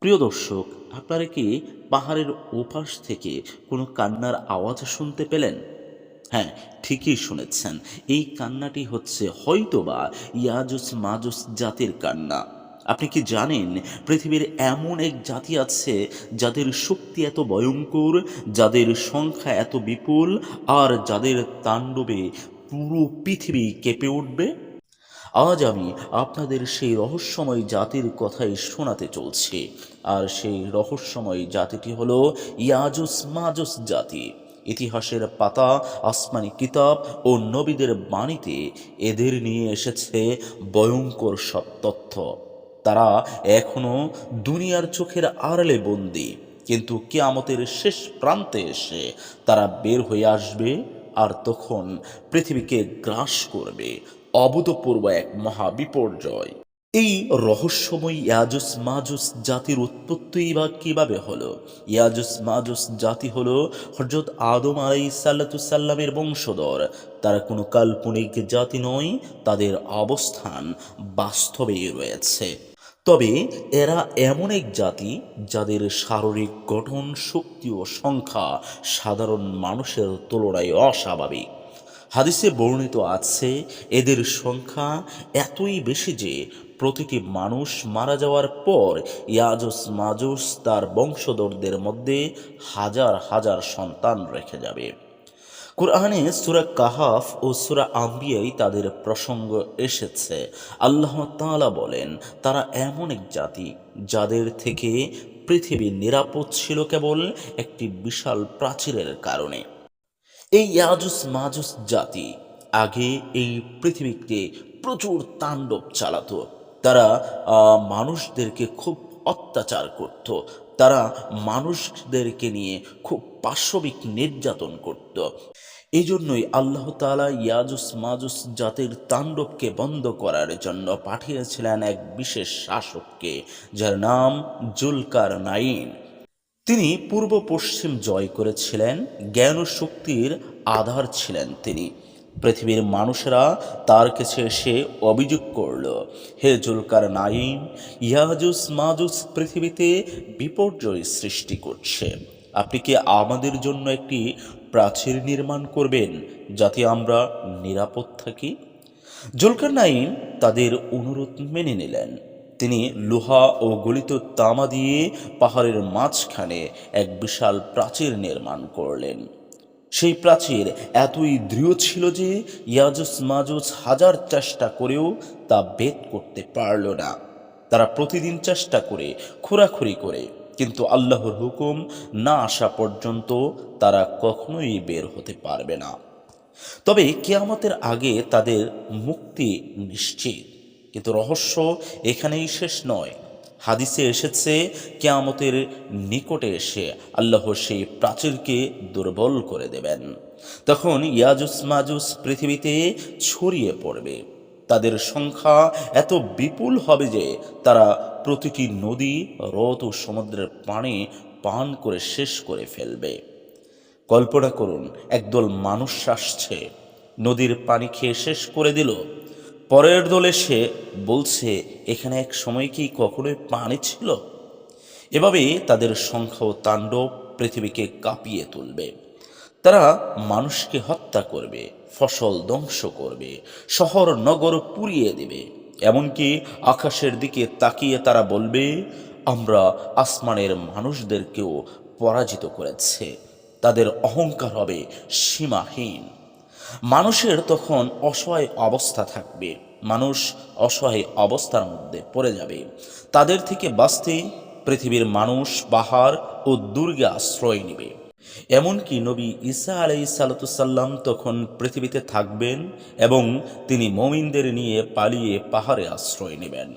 প্রিয় দর্শক, আপনারা কি পাহাড়ের ওপাশ থেকে কোনো কান্নার আওয়াজ শুনতে পেলেন? হ্যাঁ ঠিকই শুনেছেন। এই কান্নাটি হচ্ছে হয়তোবা ইয়াজুস মাজুস জাতির কান্না। আপনি কি জানেন, পৃথিবীর এমন এক জাতি আছে যাদের শক্তি এত ভয়ঙ্কর, যাদের সংখ্যা এত বিপুল, আর যাদের তাণ্ডবে পুরো পৃথিবী কেঁপে উঠবে? আজ আমি আপনাদের সেই রহস্যময় জাতির কথাই শোনাতে চলছি। আর সেই রহস্যময় জাতিটি হলো ইয়াজুস মাজুস জাতি। ইতিহাসের পাতা, আসমানি কিতাব ও নবীদের বাণীতে এদের নিয়ে এসেছে ভয়ঙ্কর সব তথ্য। তারা এখনও দুনিয়ার চোখের আড়ালে বন্দি। কিন্তু কেয়ামতের শেষ প্রান্তে এসে তারা বের হয়ে আসবে আর তখন পৃথিবীকে গ্রাস করবে। অভূতপূর্ব এক মহা বিপর্যয় এই রহস্যময় ইয়াজুস মাজুস জাতির উৎপত্তি বা কীভাবে হলো? ইয়াজুস মাজুস জাতি হলো হজরত আদম আলাই সাল্লাতুসাল্লামের বংশধর। তারা কোনো কাল্পনিক জাতি নয়, তাদের অবস্থান বাস্তবেই রয়েছে। তবে এরা এমন এক জাতি, যাদের শারীরিক গঠন, শক্তি ও সংখ্যা সাধারণ মানুষের তুলনায় অস্বাভাবিক। হাদিসে বর্ণিত আছে, এদের সংখ্যা এতই বেশি যে প্রতিটি মানুষ মারা যাওয়ার পর ইয়াজুস মাজুস তার বংশধরদের মধ্যে হাজার হাজার সন্তান রেখে যাবে। কোরআনে সুরা কাহাফ ও সুরা আম্বিয়াই তাদের প্রসঙ্গ এসেছে। আল্লাহ তাআলা বলেন, তারা এমন এক জাতি যাদের থেকে পৃথিবী নিরাপদ ছিল কেবল একটি বিশাল প্রাচীরের কারণে। এই ইয়াজুস মাজুস জাতি আগে এই পৃথিবীতে প্রচুর তাণ্ডব চালাতো। তারা মানুষদেরকে খুব অত্যাচার করত। তারা মানুষদেরকে নিয়ে খুব পাশবিক নির্যাতন করত। এই জন্যই আল্লাহ তাআলা ইয়াজুস মাজুস জাতির তাণ্ডবকে বন্ধ করার জন্য পাঠিয়েছিলেন এক বিশেষ শাসককে, যার নাম জুলকার নাইন তিনি পূর্ব পশ্চিম জয় করেছিলেন, জ্ঞান ও শক্তির আধার ছিলেন তিনি। পৃথিবীর মানুষেরা তার কাছে এসে অভিযোগ করল, হে জুলকার নাইম ইয়াজুস মাজুস পৃথিবীতে বিপর্যয় সৃষ্টি করছে। আপনি কি আমাদের জন্য একটি প্রাচীর নির্মাণ করবেন যাতে আমরা নিরাপদ থাকি? জুলকার নাইম তাদের অনুরোধ মেনে নিলেন। তিনি লোহা ও গলিত তামা দিয়ে পাহাড়ের মাঝখানে এক বিশাল প্রাচীর নির্মাণ করলেন। সেই প্রাচীর এতই দৃঢ় ছিল যে ইয়াজুস মাজুস হাজার চেষ্টা করেও তা বেদ করতে পারল না। তারা প্রতিদিন চেষ্টা করে খোরাখুরি করে, কিন্তু আল্লাহর হুকুম না আসা পর্যন্ত তারা কখনোই বের হতে পারবে না। তবে কেয়ামতের আগে তাদের মুক্তি নিশ্চিত। কিন্তু রহস্য এখানেই শেষ নয়। হাদিসে এসেছে, কেয়ামতের নিকটে এসে আল্লাহ সেই প্রাচীরকে দুর্বল করে দেবেন। তখন ইয়াজুস মাজুস পৃথিবীতে ছড়িয়ে পড়বে। তাদের সংখ্যা এত বিপুল হবে যে তারা প্রতিটি নদী হ্রদ ও সমুদ্রের পানি পান করে শেষ করে ফেলবে। কল্পনা করুন, একদল মানুষ আসছে, নদীর পানি খেয়ে শেষ করে দিল। পরের দল এসে বলছে, এখানে এক সময় কি কখনোই পানি ছিল? এভাবে তাদের সংখ্যা ও তাণ্ডব পৃথিবীকে কাঁপিয়ে তুলবে। তারা মানুষকে হত্যা করবে, ফসল ধ্বংস করবে, শহর, নগর পুড়িয়ে দেবে। এমনকি আকাশের দিকে তাকিয়ে তারা বলবে, আমরা আসমানের মানুষদেরকেও পরাজিত করেছে। তাদের অহংকার হবে সীমাহীন। মানুষের তখন অসহায় অবস্থা থাকবে। মানুষ অসহায় অবস্থার মধ্যে পড়ে যাবে। তাদের থেকে বাঁচতে পৃথিবীর মানুষ পাহাড় ও দুর্গে আশ্রয় নেবে। এমনকি নবী ঈসা আলাই সাল্লাম তখন পৃথিবীতে থাকবেন এবং তিনি মমিনদের নিয়ে পালিয়ে পাহাড়ে আশ্রয় নেবেন।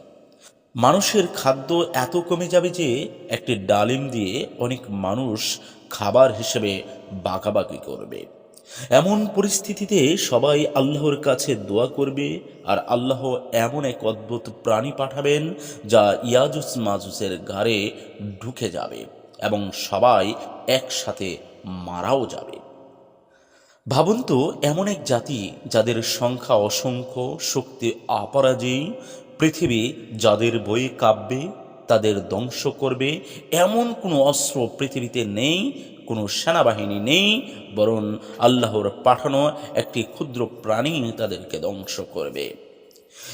মানুষের খাদ্য এত কমে যাবে যে একটি ডালিম দিয়ে অনেক মানুষ খাবার হিসেবে বাঁকাবাকি করবে। এমন পরিস্থিতিতে সবাই আল্লাহর কাছে দোয়া করবে আর আল্লাহ এমন এক অদ্ভুত প্রাণী পাঠাবেন যা ইয়াজুস মাজুসের গাড়ে ঢুকে যাবে এবং সবাই একসাথে মারাও যাবে। ভাবুন তো, এমন এক জাতি যাদের সংখ্যা অসংখ্য, শক্তি অপরাজয়ী, পৃথিবী যাদের বই কাব্যে তাদের ধ্বংস করবে, এমন কোনো অস্ত্র পৃথিবীতে নেই কোনো সেনাবাহিনী নেই, বরং আল্লাহর পাঠানো একটি ক্ষুদ্র প্রাণী তাদেরকে ধ্বংস করবে।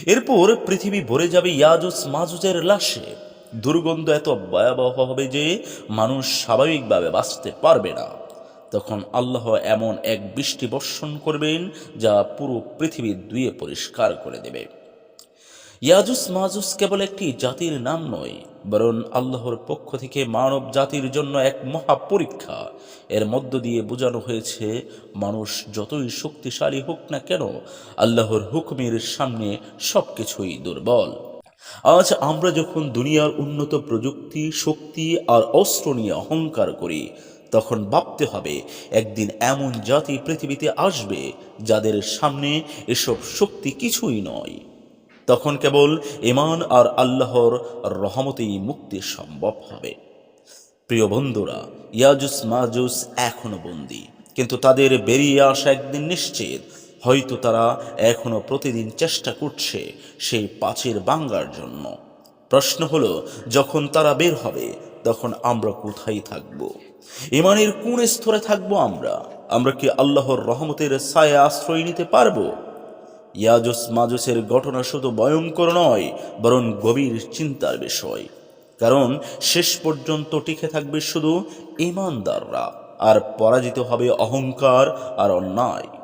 এরপর পৃথিবী ভরে যাবে ইয়াজুস মাজুজের লাশে। দুর্গন্ধ এত ভয়াবহ হবে যে মানুষ স্বাভাবিকভাবে বাঁচতে পারবে না। তখন আল্লাহ এমন এক বৃষ্টি বর্ষণ করবেন, যা পুরো পৃথিবী দুয়ে পরিষ্কার করে দেবে। ইয়াজুস মাজুস কেবল একটি জাতির নাম নয় বরং আল্লাহর পক্ষ থেকে মানব জাতির জন্য এক মহা পরীক্ষা এর মধ্য দিয়ে বোঝানো হয়েছে, মানুষ যতই শক্তিশালী হোক না কেন, আল্লাহর হুকুমের সামনে সব কিছুই দুর্বল। আজ আমরা যখন দুনিয়ার উন্নত প্রযুক্তি, শক্তি আর অস্ত্র নিয়ে অহংকার করি, তখন ভাবতে হবে, একদিন এমন জাতি পৃথিবীতে আসবে যাদের সামনে এসব শক্তি কিছুই নয়। তখন কেবল ইমান আর আল্লাহর রহমতেই মুক্তি সম্ভব হবে। প্রিয় বন্ধুরা, ইয়াজুস মাজুস এখনও বন্দি, কিন্তু তাদের বেরিয়ে আসা একদিন নিশ্চিত। হয়তো তারা এখনও প্রতিদিন চেষ্টা করছে সেই পাঁচের বাঙ্গার জন্য। প্রশ্ন হলো, যখন তারা বের হবে, তখন আমরা কোথায় থাকব? ইমানের কোন স্তরে থাকব আমরা? আমরা কি আল্লাহর রহমতের ছায়া আশ্রয় নিতে পারব? ইয়াজুস মাজুসের ঘটনা শুধু ভয়ঙ্কর নয়, বরং গভীর চিন্তার বিষয়। কারণ শেষ পর্যন্ত টিকে থাকবে শুধু ইমানদাররা আর পরাজিত হবে অহংকার আর অন্যায়।